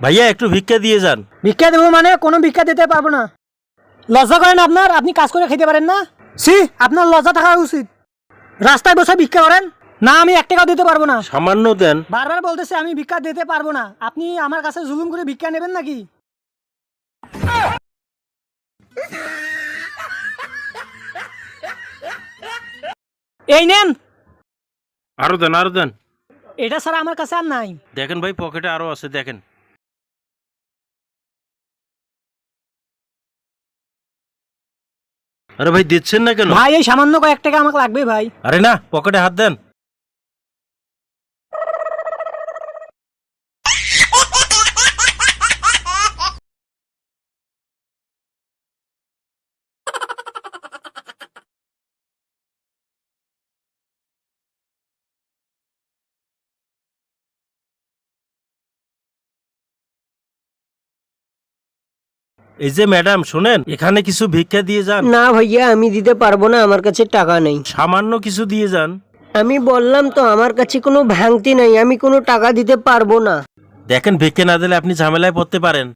ভাইয়া একটু ভিক্ষা দিয়ে যান। ভিক্ষা দেবো মানে কোনো ভিক্ষা দিতে পারব না। লজ্জা করেন আপনার আপনি কাজ করে খেতে পারেন না? সি আপনার লজ্জা থাকা উচিত। রাস্তায় বসে ভিক্ষা করেন? না আমি এক টাকাও দিতে পারব না। সামান্য দেন। বারবার বলতেছে আমি ভিক্ষা দিতে পারব না। আপনি আমার কাছে জুলুম করে ভিক্ষা নেবেন নাকি? এই নেন। আরও দেন আরও দেন। এটা ছাড়া আমার কাছে আর নাই। দেখেন ভাই পকেটে আরও আছে দেখেন। আরে ভাই দিচ্ছেন না কেন? ভাই এই সামান্য কয়েক টাকা আমাকে লাগবে ভাই। আরে না পকেটে হাত দেন। এই যে ম্যাডাম শোনেন এখানে কিছু ভিক্ষা দিয়ে যান। না ভাইয়া আমি দিতে পারব না আমার কাছে টাকা নেই। সামান্য কিছু দিয়ে যান। আমি বললাম তো আমার কাছে কোনো ভাঙতি নাই আমি কোনো টাকা দিতে পারব না। দেখেন ভিক্ষা না দিলে আপনি ঝামেলায় পড়তে পারেন।